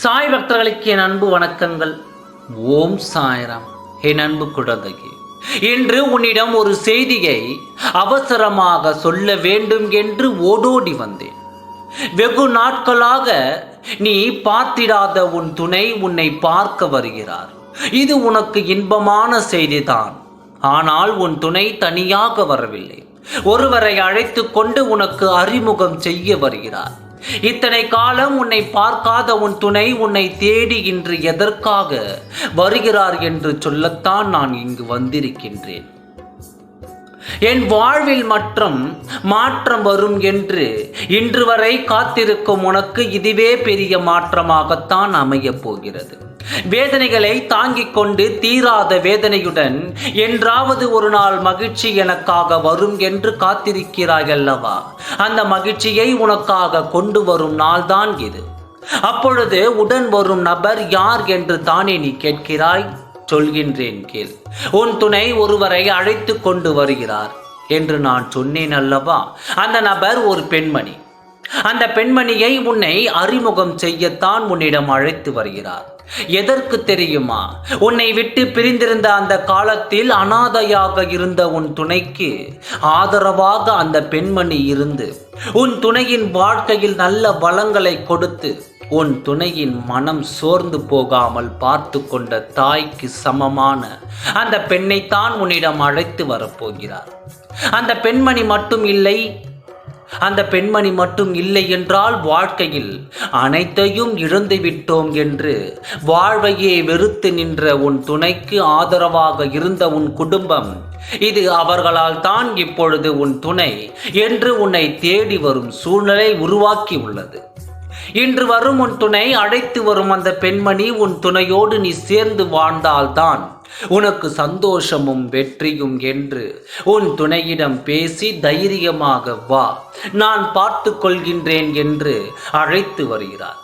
சாய் பக்தர்களுக்கு என் அன்பு வணக்கங்கள். ஓம் சாய்ராம். என் அன்பு குழந்தைக்கு இன்று உன்னிடம் ஒரு செய்தியை அவசரமாக சொல்ல வேண்டும் என்று ஓடோடி வந்தேன். வெகு நாட்களாக நீ பார்த்திடாத உன் துணை உன்னை பார்க்க வருகிறார். இது உனக்கு இன்பமான செய்திதான். ஆனால் உன் துணை தனியாக வரவில்லை. ஒருவரை அழைத்து கொண்டு உனக்கு அறிமுகம் செய்ய வருகிறார். இத்தனை காலம் உன்னை பார்க்காத உன் துணை உன்னை தேடி இன்று எதற்காக வருகிறார் என்று சொல்லத்தான் நான் இங்கு வந்திருக்கின்றேன். என் வாழ்வில் மற்றும் மாற்றம் வரும் என்று இன்று வரை காத்திருக்கும் உனக்கு இதுவே பெரிய மாற்றமாகத்தான் அமையப் போகிறது. வேதனைகளை தாங்கிக் கொண்டு தீராத வேதனையுடன் என்றாவது ஒரு நாள் மகிழ்ச்சி எனக்காக வரும் என்று காத்திருக்கிறாய் அல்லவா? அந்த மகிழ்ச்சியை உனக்காக கொண்டு வரும் நாள்தான் இது. அப்பொழுது உடன் வரும் நபர் யார் என்று தானே நீ கேட்கிறாய்? சொல்கின்றேன் கேள். உன் துணை ஒருவரை அழைத்து கொண்டு வருகிறார் என்று நான் சொன்னேன் அல்லவா? அந்த நபர் ஒரு பெண்மணி. அந்த பெண்மணியை உன்னை அறிமுகம் செய்யத்தான் உன்னிடம் அழைத்து வருகிறார். எதற்கு தெரியுமா? உன்னை விட்டு பிரிந்திருந்த அந்த காலத்தில் அனாதையாக இருந்த உன் துணைக்கு ஆதரவாக அந்த பெண்மணி இருந்து உன் துணையின் வாழ்க்கையில் நல்ல வளங்களை கொடுத்து உன் துணையின் மனம் சோர்ந்து போகாமல் பார்த்து கொண்ட தாய்க்கு சமமான அந்த பெண்ணைத்தான் உன்னிடம் அழைத்து வரப்போகிறார். அந்த பெண்மணி மட்டும் இல்லை அந்த பெண்மணி மட்டும் இல்லை என்றால் வாழ்க்கையில் அனைத்தையும் இழந்து விட்டோம் என்று வாழ்வையே வெறுத்து நின்ற உன் துணைக்கு ஆதரவாக இருந்த உன் குடும்பம் இது அவர்களால் தான் இப்பொழுது உன் துணை என்று உன்னை தேடி வரும் சூழ்நிலை உருவாக்கி உள்ளது. இன்று வரும் உன் துணை அழைத்து வரும் அந்த பெண்மணி உன் துணையோடு நீ சேர்ந்து வாழ்ந்தால்தான் உனக்கு சந்தோஷமும் வெற்றியும் என்று உன் துணையிடம் பேசி தைரியமாக வா. நான் பார்த்து கொள்கின்றேன் என்று அழைத்து வருகிறார்.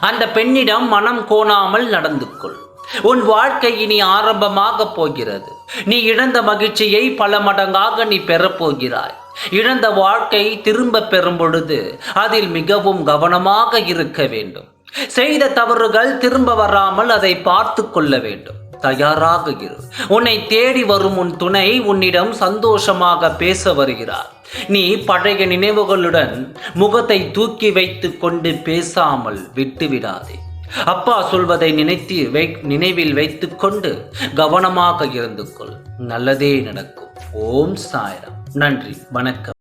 அந்த பெண்ணிடம் மனம் கோணாமல் நடந்து கொள். உன் வாழ்க்கை இனி ஆரம்பமாக போகிறது. நீ இழந்த மகிழ்ச்சியை பல மடங்காக நீ பெறப்போகிறாய் இழந்த வாழ்க்கை திரும்ப பெறும் பொழுது அதில் மிகவும் கவனமாக இருக்க வேண்டும். செய்த தவறுகள் திரும்ப வராமல் அதை பார்த்து கொள்ள வேண்டும். தயாராக இரு உன்னை தேடி வரும் உன் துணை உன்னிடம் சந்தோஷமாக பேச வருகிறார். நீ பழைய நினைவுகளுடன் முகத்தை தூக்கி வைத்து கொண்டு பேசாமல் விட்டுவிடாதே. அப்பா சொல்வதை நினைத்து வை நினைவில் வைத்துக்கொண்டு கவனமாக இருந்து கொள். நல்லதே நடக்கும். ஓம் சாயரம். நன்றி. வணக்கம்.